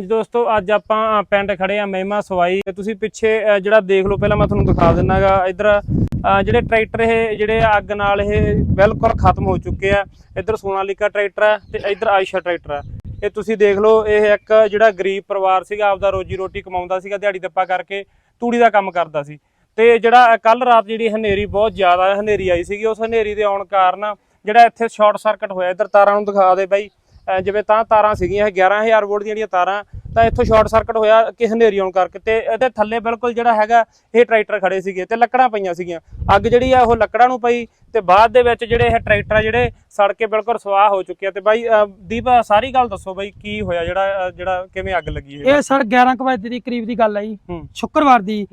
ਜੀ ਦੋਸਤੋ, ਅੱਜ ਆਪਾਂ ਪਿੰਡ ਖੜੇ ਆ ਮਹਿਮਾ ਸਵਾਈ ਤੇ ਤੁਸੀਂ ਪਿੱਛੇ ਜਿਹੜਾ ਦੇਖ ਲਓ, ਪਹਿਲਾਂ ਮੈਂ ਤੁਹਾਨੂੰ ਦਿਖਾ ਦਿੰਨਾਗਾ ਇਧਰ ਜਿਹੜੇ ਟਰੈਕਟਰ ਇਹ, ਜਿਹੜੇ ਅੱਗ ਨਾਲ ਇਹ ਬਿਲਕੁਲ ਖਤਮ ਹੋ ਚੁੱਕੇ ਆ। ਇਧਰ ਸੋਨਾਲੀਕਾ ਟਰੈਕਟਰ ਹੈ ਤੇ ਇਧਰ ਆਇਸ਼ਾ ਟਰੈਕਟਰ ਹੈ ਇਹ ਤੁਸੀਂ ਦੇਖ ਲਓ, ਇਹ ਇੱਕ ਜਿਹੜਾ ਗਰੀਬ ਪਰਿਵਾਰ ਸੀਗਾ, ਆਪਦਾ ਰੋਜੀ ਰੋਟੀ ਕਮਾਉਂਦਾ ਸੀਗਾ, ਦਿਹਾੜੀ ਦੱਪਾ ਕਰਕੇ ਤੂੜੀ ਦਾ ਕੰਮ ਕਰਦਾ ਸੀ। ਤੇ ਜਿਹੜਾ ਕੱਲ ਰਾਤ ਜਿਹੜੀ ਹਨੇਰੀ ਬਹੁਤ ਜ਼ਿਆਦਾ ਹਨੇਰੀ ਆਈ ਸੀਗੀ, ਉਸ ਹਨੇਰੀ ਦੇ ਆਉਣ ਕਾਰਨ ਜਿਹੜਾ ਇੱਥੇ ਸ਼ਾਰਟ ਸਰਕਟ ਹੋਇਆ, ਇਧਰ ਤਾਰਾਂ ਨੂੰ ਦਿਖਾ ਦੇ ਬਾਈ। ਜਿਵੇਂ ਤਾਂ ਤਾਰਾਂ ਸੀਗੀਆਂ ਇਹ 11000 ਵੋਲਟ ਦੀਆਂ ਜਿਹੜੀਆਂ ਤਾਰਾਂ ਤਾਂ ਇੱਥੋਂ ਸ਼ਾਰਟ ਸਰਕਟ ਹੋਇਆ ਕਿ ਹਨੇਰੀ ਆਉਣ ਕਰਕੇ ਤੇ ਇਹਦੇ ਥੱਲੇ ਬਿਲਕੁਲ ਜਿਹੜਾ ਹੈਗਾ ਇਹ ਟਰੈਕਟਰ ਖੜੇ ਸੀਗੇ ਤੇ ਲੱਕੜਾਂ ਪਈਆਂ ਸੀਗੀਆਂ। ਅੱਗ ਜਿਹੜੀ ਆ ਉਹ ਲੱਕੜਾਂ ਨੂੰ ਪਈ ਤੇ ਬਾਅਦ ਦੇ ਵਿੱਚ ਜਿਹੜੇ ਇਹ ਟਰੈਕਟਰ ਜਿਹੜੇ ਸੜ ਕੇ ਬਿਲਕੁਲ ਸਵਾਹ ਹੋ ਚੁੱਕੇ ਆ ਤੇ ਬਾਈ ਦੀਪ ਸਾਰੀ ਗੱਲ ਦੱਸੋ ਬਾਈ ਕੀ ਹੋਇਆ ਜਿਹੜਾ ਜਿਹੜਾ ਕਿਵੇਂ ਅੱਗ ਲੱਗੀ ਇਹ? ਸਰ 11 ਕੁ ਵਜੇ ਦੀ ਕਰੀਬ ਦੀ ਗੱਲ ਜੀ। ਹੂੰ। ਸ਼ੁੱਕਰਵਾਰ ਦੀ।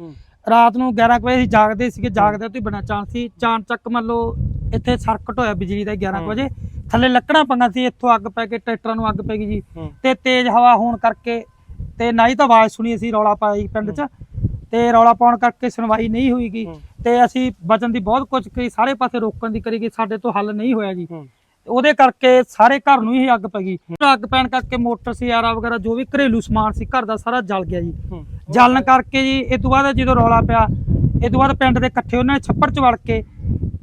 ਰਾਤ ਨੂੰ 11 ਕੁ ਵਜੇ ਅਸੀਂ ਜਾਗਦੇ ਸੀਗੇ ਜਾਗਦੇ ਤੋਂ ਹੀ ਬਣਾ ਚਾਂਸ ਸੀ। ਚਾਨ ਚੱਕ ਮੰਨ ਲਓ ਇੱਥੇ ਸਰਕਟ ਹੋਇਆ ਬਿਜਲੀ ਦਾ 11 ਕੁ ਹੂੰ। ਵਜੇ। ਥੱਲੇ ਲੱਕੜਾਂ ਪੰਗਾ ਸੀ ਇੱਥੋਂ ਅੱਗ ਪੈ ਕੇ ਟਰੈਕਟਰਾਂ ਨੂੰ ਅੱਗ ਪੈ ਗਈ ਜੀ। ਤੇ ਤੇਜ਼ ਹਵਾ ਹੋਣ ਕਰਕੇ ਤੇ ਨਾ ਹੀ ਤਾਂ ਆਵਾਜ਼ ਸੁਣੀ ਅਸੀਂ ਰੌਲਾ ਪਾਈ ਪਿੰਡ 'ਚ। ਤੇ ਰੌਲਾ ਪਾਉਣ ਕਰਕੇ ਸੁਣਵਾਈ ਨਹੀਂ ਹੋਈਗੀ। ਤੇ ਅਸੀਂ ਬਚਣ ਦੀ ਬਹੁਤ ਕੋਸ਼ਿਸ਼ ਕੀਤੀ ਸਾਰੇ ਪਾਸੇ ਰੋਕਣ ਦੀ ਕਰੀ ਗਈ ਸਾਡੇ ਤੋਂ ਹੱਲ ਨਹੀਂ ਹੋਇਆ ਜੀ। ਉਹਦੇ ਕਰਕੇ ਸਾਰੇ ਘਰ ਨੂੰ ਹੀ ਅੱਗ ਪੈ ਗਈ। ਅੱਗ ਪੈਣ ਕਰਕੇ ਮੋਟਰ ਸਿਆਰਾ ਵਗੈਰਾ ਜੋ ਵੀ ਘਰੇਲੂ ਸਮਾਨ ਸੀ ਘਰ ਦਾ ਸਾਰਾ ਜਲ ਗਿਆ ਜੀ। ਜਲਣ ਕਰਕੇ ਜੀ ਇਹ ਤੋਂ ਬਾਅਦ ਜਦੋਂ ਰੌਲਾ ਪਿਆ ਇਹ ਤੋਂ ਬਾਅਦ ਪਿੰਡ ਦੇ ਇਕੱਠੇ ਉਹਨਾਂ ਨੇ ਛੱਪੜ ਚ ਵੜ ਕੇ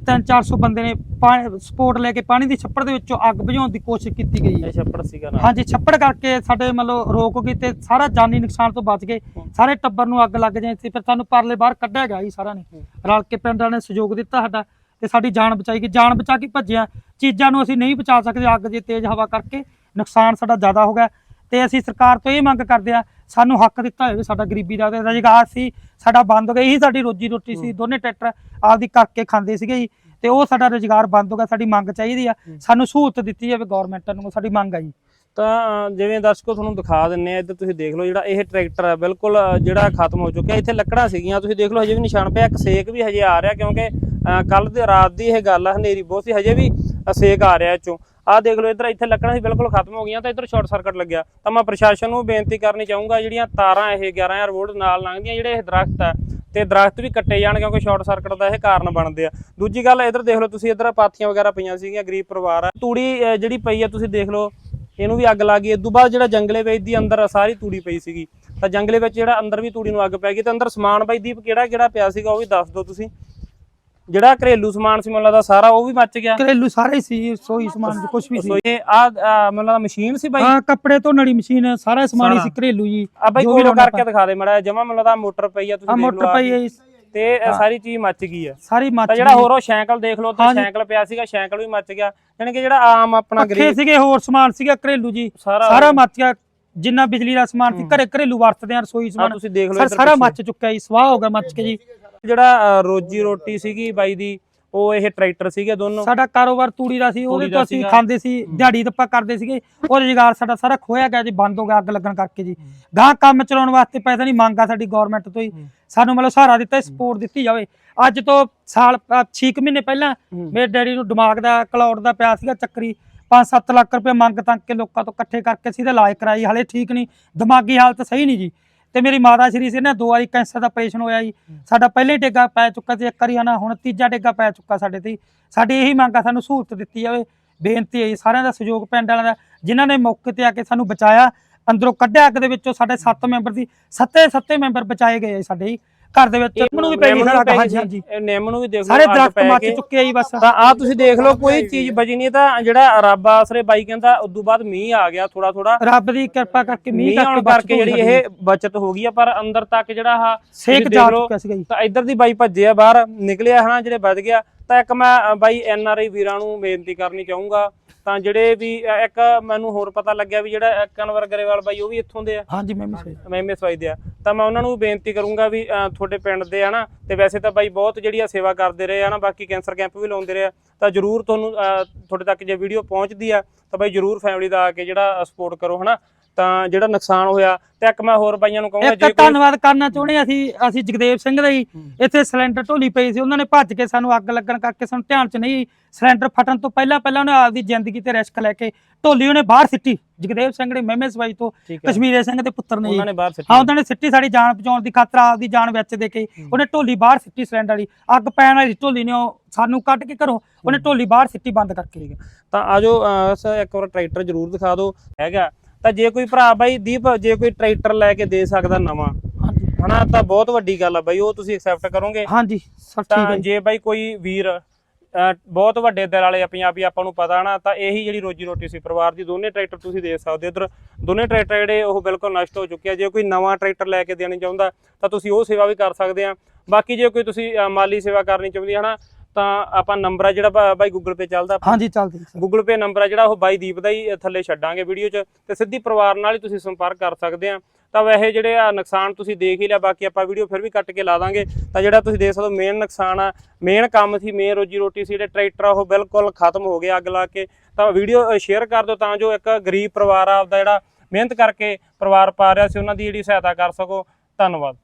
3-400 ਬੰਦੇ ਨੇ ਸਪੋਰਟ ਲੈ ਕੇ ਪਾਣੀ ਦੀ ਛੱਪੜ ਦੇ ਵਿੱਚੋਂ ਅੱਗ ਬੁਝਾਉਣ ਦੀ ਕੋਸ਼ਿਸ਼ ਕੀਤੀ ਗਈ ਹੈ। ਛੱਪੜ ਸੀਗਾ ਨਾ? ਹਾਂਜੀ ਛੱਪੜ ਕਰਕੇ ਸਾਡੇ ਮਤਲਬ ਰੋਕ ਗਈ ਤੇ ਸਾਰਾ ਜਾਨੀ ਨੁਕਸਾਨ ਤੋਂ ਬਚ ਗਏ। ਸਾਰੇ ਟੱਬਰ ਨੂੰ ਅੱਗ ਲੱਗ ਜਾਈ ਸੀ ਫਿਰ ਸਾਨੂੰ ਪਰਲੇ ਬਾਹਰ ਕੱਢਿਆ ਗਿਆ ਜੀ ਸਾਰਿਆਂ ਨੇ। ਰਲ ਕੇ ਪਿੰਡਾਂ ਨੇ ਸਹਿਯੋਗ ਦਿੱਤਾ ਸਾਡਾ ਤੇ ਸਾਡੀ ਜਾਨ ਬਚਾਈ ਗਈ। ਜਾਨ ਬਚਾ ਕੇ ਭੱਜਿਆ। ਚੀਜ਼ਾਂ ਨੂੰ ਅਸੀਂ ਨਹੀਂ ਬਚਾ ਸਕਦੇ ਅੱਗ ਦੀ ਤੇਜ਼ ਹਵਾ ਕਰਕੇ। ਨੁਕਸਾਨ ਸਾਡਾ ਜ਼ਿਆਦਾ ਹੋ ਗਿਆ। ਤੇ ਅਸੀਂ ਸਰਕਾਰ ਤੋਂ ਇਹ ਮੰਗ ਕਰਦੇ ਆ ਸਾਨੂੰ ਹੱਕ ਦਿੱਤਾ ਹੋਵੇ ਸਾਡਾ ਗਰੀਬੀ ਦਾ ਰੁਜ਼ਗਾਰ ਸੀ ਸਾਡਾ ਬੰਦ ਹੋ ਗਿਆ ਇਹੀ ਸਾਡੀ ਰੋਜੀ ਰੋਟੀ ਸੀ ਦੋਨੇ ਟਰੈਕਟਰ ਆਪਦੀ ਕਰਕੇ ਖਾਂਦੇ ਸੀਗੇ ਜੀ ਤੇ ਉਹ ਸਾਡਾ ਰੁਜ਼ਗਾਰ ਬੰਦ ਹੋ ਗਿਆ ਸਾਡੀ ਮੰਗ ਚਾਹੀਦੀ ਆ। ਸਾਨੂੰ ਸਹੂਲਤ ਦਿੱਤੀ ਜਾਵੇ ਗਵਰਨਮੈਂਟ ਨੂੰ ਸਾਡੀ ਮੰਗ ਆ ਜੀ। ਤਾਂ ਜਿਵੇਂ ਦਰਸ਼ਕੋ ਤੁਹਾਨੂੰ ਦਿਖਾ ਦਿੰਨੇ ਆ ਇੱਧਰ ਤੁਸੀਂ ਦੇਖ ਲਓ ਜਿਹੜਾ ਇਹ ਟਰੈਕਟਰ ਹੈ ਬਿਲਕੁਲ ਜਿਹੜਾ ਖਤਮ ਹੋ ਚੁੱਕਿਆ ਇੱਥੇ ਲੱਕੜਾਂ ਸੀਗੀਆਂ ਤੁਸੀਂ ਦੇਖ ਲਓ ਹਜੇ ਵੀ ਨਿਸ਼ਾਨ ਪਿਆ ਇੱਕ ਸੇਕ ਵੀ ਹਜੇ ਆ ਰਿਹਾ ਕਿਉਂਕਿ ਕੱਲ ਦੀ ਰਾਤ ਦੀ ਇਹ ਗੱਲ ਆ ਹਨੇਰੀ ਬਹੁਤ ਸੀ ਹਜੇ ਵੀ ਸੇਕ ਆ ਰਿਹਾ ਚੋਂ ਆਹ ਦੇਖ ਲਓ, ਇੱਧਰ ਇੱਥੇ ਲੱਕੜਾਂ ਸੀ ਬਿਲਕੁਲ ਖਤਮ ਹੋ ਗਈਆਂ ਤਾਂ ਇੱਧਰ ਸ਼ਾਰਟ ਸਰਕਟ ਲੱਗਿਆ। ਤਾਂ ਮੈਂ ਪ੍ਰਸ਼ਾਸਨ ਨੂੰ ਬੇਨਤੀ ਕਰਨੀ ਚਾਹੂੰਗਾ, ਜਿਹੜੀਆਂ ਤਾਰਾਂ ਇਹ 11000 ਵੋਲਟ ਨਾਲ ਲੰਘਦੀਆਂ, ਜਿਹੜੇ ਇਹ ਦਰਖਤ ਆ, ਤੇ ਦਰਖਤ ਵੀ ਕੱਟੇ ਜਾਣ ਕਿਉਂਕਿ ਸ਼ਾਰਟ ਸਰਕਟ ਦਾ ਇਹ ਕਾਰਨ ਬਣਦੇ ਆ। ਦੂਜੀ ਗੱਲ, ਇੱਧਰ ਦੇਖ ਲਓ, ਤੁਸੀਂ ਇੱਧਰ ਪਾਥੀਆਂ ਵਗੈਰਾ ਪਈਆਂ ਸੀਗੀਆਂ, ਗਰੀਬ ਪਰਿਵਾਰ ਆ। ਤੂੜੀ ਜਿਹੜੀ ਪਈ ਆ, ਤੁਸੀਂ ਦੇਖ ਲਓ, ਇਹਨੂੰ ਵੀ ਅੱਗ ਲੱਗ ਗਈ ਇਦੋਂ ਬਾਅਦ ਜਿਹੜਾ ਜੰਗਲੇ ਵਿੱਚ ਦੀ ਅੰਦਰ ਸਾਰੀ ਤੂੜੀ ਪਈ ਸੀਗੀ। ਤਾਂ ਜੰਗਲੇ ਵਿੱਚ ਜਿਹੜਾ ਅੰਦਰ ਵੀ ਤੂੜੀ ਨੂੰ ਅੱਗ ਪੈ ਗਈ ਤੇ ਅੰਦਰ ਸਮਾਨ ਬਾਈ ਦੀਪ ਕਿਹੜਾ ਕਿਹੜਾ ਪਿਆ ਸੀਗਾ, ਉਹ ਵੀ ਦੱਸ ਦਿਓ ਤੁਸੀਂ। ਜਿਹੜਾ ਘਰੇਲੂ ਸਮਾਨ ਸੀ ਮੈਨੂੰ ਲੱਗਦਾ ਸਾਰਾ ਉਹ ਵੀ ਮੱਚ ਗਿਆ। ਘਰੇਲੂ ਸਾਰੇ ਹੀ ਸੀ ਸੋਈ ਸਮਾਨ ਕੁਝ ਵੀ ਸੀ। ਸੋ ਇਹ ਆ ਮੈਨੂੰ ਲੱਗਦਾ ਮਸ਼ੀਨ ਸੀ ਬਾਈ। ਹਾਂ ਕੱਪੜੇ ਧੋਣ ਵਾਲੀ ਮਸ਼ੀਨ ਸਾਰਾ ਸਮਾਨ ਹੀ ਸੀ। ਘਰੇਲੂ ਜੀ। ਆ ਬਾਈ ਕੋਲ ਕਰਕੇ ਦਿਖਾ ਦੇ ਮੜਾ ਜਮਾ ਮੈਨੂੰ ਲੱਗਦਾ ਮੋਟਰ ਪਈ ਆ ਆ ਤੁਸੀਂ ਦੇਖ ਮੋਟਰ ਲਓ ਆ ਪਈ ਹੈ ਜੀ, ਤੇ ਸਾਰੀ ਚੀਜ਼ ਮੱਚ ਗਈ ਆ। ਸਾਰੀ ਮੱਚ ਤਾਂ ਜਿਹੜਾ ਹੋਰ ਉਹ ਸਾਈਕਲ ਦੇਖ ਲਓ ਤੇ। ਸਾਈਕਲ ਪਿਆ ਸੀਗਾ ਸਾਈਕਲ ਵੀ ਮੱਚ ਗਿਆ। ਯਾਨੀ ਕਿ ਜਿਹੜਾ ਆਮ ਆਪਣਾ ਪੱਖੇ ਗਰੀਬ ਸੀਗੇ ਹੋਰ ਸਮਾਨ ਸੀਗਾ ਘਰੇਲੂ ਜੀ। ਸਾਰਾ ਮੱਚ ਗਿਆ। ਜਿੰਨਾ ਬਿਜਲੀ ਦਾ ਸਮਾਨ ਸੀ। ਘਰੇ ਘਰੇਲੂ ਵਰਤਦੇ ਆ ਰਸੋਈ ਆ ਸਮਾਨ। ਤੁਸੀਂ ਦੇਖ ਲਓ ਸਰ। ਮੱਚ ਚੁੱਕਿਆ ਜੀ ਸਵਾਹ ਹੋ ਗਿਆ ਮੱਚ ਕੇ ਜੀ। ਜਿਹੜਾ ਰੋਜੀ ਰੋਟੀ ਸੀਗੀ ਬਾਈ ਦੀ ਉਹ ਇਹ ਟਰੈਕਟਰ ਸੀਗੇ ਦੋਨੋਂ? ਸਾਡਾ ਕਾਰੋਬਾਰ ਤੂੜੀ ਦਾ ਸੀ ਉਹਦੇ ਤੋਂ ਅਸੀਂ। ਖਾਂਦੇ ਸੀ ਦਿਹਾੜੀ ਦੱਪਾ ਕਰਦੇ ਸੀਗੇ। ਉਹ ਰੁਜ਼ਗਾਰ ਸਾਡਾ ਸਾਰਾ ਖੋਇਆ ਗਿਆ ਜੀ ਬੰਦ ਹੋ ਗਿਆ ਅੱਗ ਲੱਗਣ ਕਰਕੇ ਜੀ। ਗਾਂ ਕੰਮ ਚਲਾਉਣ ਵਾਸਤੇ ਪੈਸਾ ਨਹੀਂ ਮੰਗਾ ਸਾਡੀ ਗਵਰਨਮੈਂਟ ਤੋਂ ਹੀ। ਸਾਨੂੰ ਮਤਲਬ ਸਹਾਰਾ ਦਿੱਤਾ ਸਪੋਰਟ ਦਿੱਤੀ ਜਾਵੇ। ਅੱਜ ਤੋਂ ਸਾਲ 6 ਮਹੀਨੇ ਪਹਿਲਾਂ। ਮੇਰੇ ਡੈਡੀ ਨੂੰ ਦਿਮਾਗ ਦਾ ਕਲੌੜ ਦਾ ਪਿਆ ਸੀਗਾ ਚੱਕਰੀ। 5-7 ਲੱਖ ਰੁਪਏ ਮੰਗ ਤੰਗ ਕੇ ਲੋਕਾਂ ਤੋਂ ਇਕੱਠੇ ਕਰਕੇ ਅਸੀਂ ਤੇ ਇਲਾਜ ਕਰਾਈ ਹਲੇ ਠੀਕ ਨਹੀਂ। ਦਿਮਾਗੀ ਹਾਲਤ ਸਹੀ ਨਹੀਂ ਜੀ। ਤੇ ਮੇਰੀ ਮਾਤਾ ਸ਼੍ਰੀ ਸੀ ਨੇ ਦੋ ਵਾਰੀ ਕੈਂਸਰ ਦਾ ਆਪਰੇਸ਼ਨ ਹੋਇਆ ਜੀ। ਸਾਡਾ ਪਹਿਲੇ ਟੇਗਾ ਪੈ ਚੁੱਕਾ ਤੇ ਇੱਕ ਵਾਰੀ ਹਨਾ ਹੁਣ ਤੀਜਾ ਟੇਗਾ ਪੈ ਚੁੱਕਾ ਸਾਡੇ ਤੇ। ਸਾਡੀ ਇਹੀ ਮੰਗ ਆ ਸਾਨੂੰ ਸਹੂਲਤ ਦਿੱਤੀ ਜਾਵੇ। ਬੇਨਤੀ ਹੈ ਜੀ ਸਾਰਿਆਂ ਦਾ ਸਹਿਯੋਗ ਪਿੰਡ ਵਾਲਿਆਂ ਦਾ ਜਿਨ੍ਹਾਂ ਨੇ ਮੌਕੇ ਤੇ ਆ ਕੇ ਸਾਨੂੰ ਬਚਾਇਆ ਅੰਦਰੋਂ ਕੱਢਿਆ ਅੱਗ ਦੇ ਵਿੱਚੋਂ ਸਾਡੇ 7 ਮੈਂਬਰ ਦੀ ਸੱਤੇ ਸੱਤੇ ਮੈਂਬਰ ਬਚਾਏ ਗਏ ਸਾਡੇ ਜੀ। ਘਰ ਦੇ ਵਿੱਚ ਨਿੰਮ ਨੂੰ ਵੀ ਪੈ ਗਈ ਹਾਂਜੀ ਹਾਂਜੀ। ਇਹ ਨਿੰਮ ਨੂੰ ਵੀ ਦੇਖ ਲਓ ਸਾਰੇ ਦਰਖਤ ਮੱਚ। ਚੁੱਕੇ ਆ ਜੀ ਬਸ। ਤਾਂ ਆ ਤੁਸੀਂ ਦੇਖ ਲਓ ਕੋਈ ਚੀਜ਼ ਬਚੀ ਨਹੀਂ ਤਾਂ ਜਿਹੜਾ ਰੱਬ ਆਸਰੇ ਬਾਈ ਕਹਿੰਦਾ ਉਦੋਂ ਬਾਅਦ ਮੀਂਹ ਆ ਗਿਆ ਥੋੜਾ ਥੋੜਾ ਰੱਬ ਦੀ ਕਿਰਪਾ ਕਰਕੇ ਮੀਂਹ ਕਰਕੇ ਕਰਕੇ ਜਿਹੜੀ ਇਹ ਬਚਤ ਹੋ ਗਈ ਆ ਪਰ ਅੰਦਰ ਤੱਕ ਜਿਹੜਾ ਆ ਸੇਕ ਜਾ ਚੁੱਕਿਆ ਸੀਗਾ ਜੀ। ਤਾਂ ਇੱਧਰ ਦੀ ਬਾਈ ਭੱਜਿਆ ਬਾਹਰ ਨਿਕਲਿਆ ਹਨਾ ਜਿਹੜੇ ਵੱਜ ਗਿਆ। ਤਾਂ ਇੱਕ ਮੈਂ ਬਾਈ ਐਨ ਆਰ ਆਈ ਵੀਰਾਂ ਨੂੰ ਬੇਨਤੀ ਕਰਨੀ ਚਾਹੂੰਗਾ ਤਾਂ ਜਿਹੜੇ ਵੀ ਇੱਕ ਮੈਨੂੰ ਹੋਰ ਪਤਾ ਲੱਗਿਆ ਵੀ ਜਿਹੜਾ ਕਨਵਰ ਗਰੇਵਾਲ ਬਾਈ ਉਹ ਵੀ ਇੱਥੋਂ ਦੇ ਆ। ਹਾਂਜੀ ਮੈਂ ਵੀ ਮਹਿਮੇ ਸਵਾਈ ਦੇ ਆ ਤਾਂ ਮੈਂ ਉਹਨਾਂ ਨੂੰ ਬੇਨਤੀ ਕਰੂੰਗਾ ਵੀ ਤੁਹਾਡੇ ਪਿੰਡ ਦੇ ਹਨਾ, ਤੇ ਵੈਸੇ ਤਾਂ ਬਾਈ ਬਹੁਤ ਜਿਹੜੀ ਆ ਸੇਵਾ ਕਰਦੇ ਰਹੇ ਹਨਾ ਬਾਕੀ ਕੈਂਸਰ ਕੈਂਪ ਵੀ ਲਾਉਂਦੇ ਰਹੇ ਆ, ਤਾਂ ਜਰੂਰ ਤੁਹਾਨੂੰ ਤੁਹਾਡੇ ਤੱਕ ਜੇ ਵੀਡੀਓ ਪਹੁੰਚਦੀ ਆ, ਤਾਂ ਬਾਈ ਜਰੂਰ ਫੈਮਿਲੀ ਦਾ ਆ ਕੇ ਜਿਹੜਾ ਸਪੋਰਟ ਕਰੋ ਹਨਾ। ਤਾਂ ਜਿਹੜਾ ਨੁਕਸਾਨ ਹੋਇਆ ਤੇ ਇੱਕ ਮੈਂ ਹੋਰ ਬਾਈਆਂ ਨੂੰ ਕਹੂੰਗਾ ਇੱਕ ਧੰਨਵਾਦ ਕਰਨਾ ਚਾਹੁੰਦੇ ਹਾਂ ਅਸੀਂ ਅਸੀਂ ਜਗਦੇਵ ਸਿੰਘ ਦਾ ਜੀ ਹੂੰ। ਇੱਥੇ ਸਿਲੰਡਰ ਢੋਲੀ ਪਈ ਸੀ ਉਹਨਾਂ ਨੇ ਭੱਜ ਕੇ ਸਾਨੂੰ ਅੱਗ ਲੱਗਣ ਕਰਕੇ ਸਾਨੂੰ ਧਿਆਨ ਚ ਨਹੀਂ ਸਿਲੰਡਰ ਫਟਣ ਤੋਂ ਪਹਿਲਾਂ ਪਹਿਲਾਂ ਉਹਨੇ ਆਪਦੀ ਜ਼ਿੰਦਗੀ ਤੇ ਰਿਸਕ ਲੈ ਕੇ ਢੋਲੀ ਉਹਨੇ ਬਾਹਰ ਸਿੱਟੀ। ਜਗਦੇਵ ਸਿੰਘ ਨੇ ਮਹਿਮੇ ਸਵਾਈ ਤੋਂ ਠੀਕ ਹੈ। ਕਸ਼ਮੀਰੇ ਸਿੰਘ ਦੇ ਪੁੱਤਰ ਨੇ ਜੀ। ਉਹਨਾਂ ਨੇ ਬਾਹਰ ਸਿੱਟੀ। ਹਾਂ ਉਹਨਾਂ ਨੇ ਸਿੱਟੀ ਸਾਡੀ ਜਾਨ ਬਚਾਉਣ ਦੀ ਖਾਤਰ ਆਪਦੀ ਜਾਨ ਵਿੱਚ ਦੇ ਕੇ। ਉਹਨੇ ਢੋਲੀ ਬਾਹਰ ਸਿੱਟੀ ਸਿਲੰਡਰ ਵਾਲੀ। ਅੱਗ ਪੈਣ ਵਾਲੀ ਢੋਲੀ ਨੇ ਉਹ ਸਾਨੂੰ ਕੱਢ ਕੇ ਘਰੋਂ ਉਹਨੇ ਢੋਲੀ ਬਾਹਰ ਸਿੱਟੀ ਬੰਦ ਕਰਕੇ। ਤਾਂ ਆਜੋ ਇੱਕ ਵਾਰ ਟਰੈਕਟਰ ਜਰੂਰ ਦਿਖਾ ਦਿਓ। ਹੈਗਾ। ਤਾਂ ਜੇ ਕੋਈ ਭਰਾ ਬਾਈ ਦੀਪ ਜੇ ਕੋਈ ਟਰੈਕਟਰ ਲੈ ਕੇ ਦੇ ਸਕਦਾ ਨਵਾਂ ਹਨਾ ਤਾਂ ਬਹੁਤ ਵੱਡੀ ਗੱਲ ਆ ਬਾਈ ਉਹ ਤੁਸੀਂ ਐਕਸੈਪਟ ਕਰੋਗੇ। ਹਾਂਜੀ ਸਰ ਠੀਕ ਹੈ ਜੀ। ਬਾਈ ਕੋਈ ਵੀਰ ਬਹੁਤ ਵੱਡੇ ਦਿਲ ਵਾਲੇ ਪੰਜਾਬੀ ਆਪਾਂ ਨੂੰ ਪਤਾ ਨਾ ਤਾਂ ਇਹੀ ਜਿਹੜੀ ਰੋਜੀ ਰੋਟੀ ਸੀ ਪਰਿਵਾਰ ਦੀ ਦੋਨੇ ਟਰੈਕਟਰ ਤੁਸੀਂ ਦੇ ਸਕਦੇ ਇਧਰ ਦੋਨੇ ਟਰੈਕਟਰ ਜਿਹੜੇ ਉਹ ਬਿਲਕੁਲ ਨਸ਼ਟ ਹੋ ਚੁੱਕੇ ਆ। ਜੇ ਕੋਈ ਨਵਾਂ ਟਰੈਕਟਰ ਲੈ ਕੇ ਦੇਣੀ ਚਾਹੁੰਦਾ ਤਾਂ ਤੁਸੀਂ ਉਹ ਸੇਵਾ ਵੀ ਕਰ ਸਕਦੇ ਆ। ਬਾਕੀ ਜੇ ਕੋਈ ਤੁਸੀਂ ਮਾਲੀ ਸੇਵਾ ਕਰਨੀ ਚਾਹੁੰਦੀ ਹਨਾ ਤਾਂ ਆਪਾਂ ਨੰਬਰ ਆ ਜਿਹੜਾ ਬਾਈ ਗੂਗਲ ਪੇ ਚੱਲਦਾ ਹਾਂਜੀ ਚੱਲਦੀ ਸਰ ਗੂਗਲ ਪੇ ਨੰਬਰ ਆ ਜਿਹੜਾ ਉਹ ਬਾਈ ਦੀਪ ਦਾ ਹੀ ਥੱਲੇ ਛੱਡਾਂਗੇ ਵੀਡੀਓ 'ਚ। ਤੇ ਸਿੱਧੀ ਪਰਿਵਾਰ ਨਾਲ ਹੀ ਤੁਸੀਂ ਸੰਪਰਕ ਕਰ ਸਕਦੇ ਆ। ਤਾਂ ਵੈਸੇ ਜਿਹੜੇ ਆ ਨੁਕਸਾਨ ਤੁਸੀਂ ਦੇਖ ਹੀ ਲਿਆ ਬਾਕੀ ਆਪਾਂ ਵੀਡੀਓ ਫਿਰ ਵੀ ਕੱਟ ਕੇ ਲਾ ਦਾਂਗੇ। ਤਾਂ ਜਿਹੜਾ ਤੁਸੀਂ ਦੇਖ ਸਕਦੇ ਹੋ ਮੇਨ ਨੁਕਸਾਨ ਆ ਮੇਨ ਕੰਮ ਸੀ ਮੇਨ ਰੋਜੀ ਰੋਟੀ ਸੀ ਜਿਹੜੇ ਟਰੈਕਟਰ ਆ ਉਹ ਬਿਲਕੁਲ ਖਤਮ ਹੋ ਗਿਆ ਅੱਗ ਲਾ ਕੇ। ਤਾਂ ਵੀਡੀਓ ਸ਼ੇਅਰ ਕਰ ਦਿਓ ਤਾਂ ਜੋ ਇੱਕ ਗਰੀਬ ਪਰਿਵਾਰ ਆ ਆਪਦਾ ਜਿਹੜਾ ਮਿਹਨਤ ਕਰਕੇ ਪਰਿਵਾਰ ਪਾ ਰਿਹਾ ਸੀ ਉਹਨਾਂ ਦੀ ਜਿਹੜੀ ਸਹਾਇਤਾ ਕਰ ਸਕੋ। ਧੰਨਵਾਦ।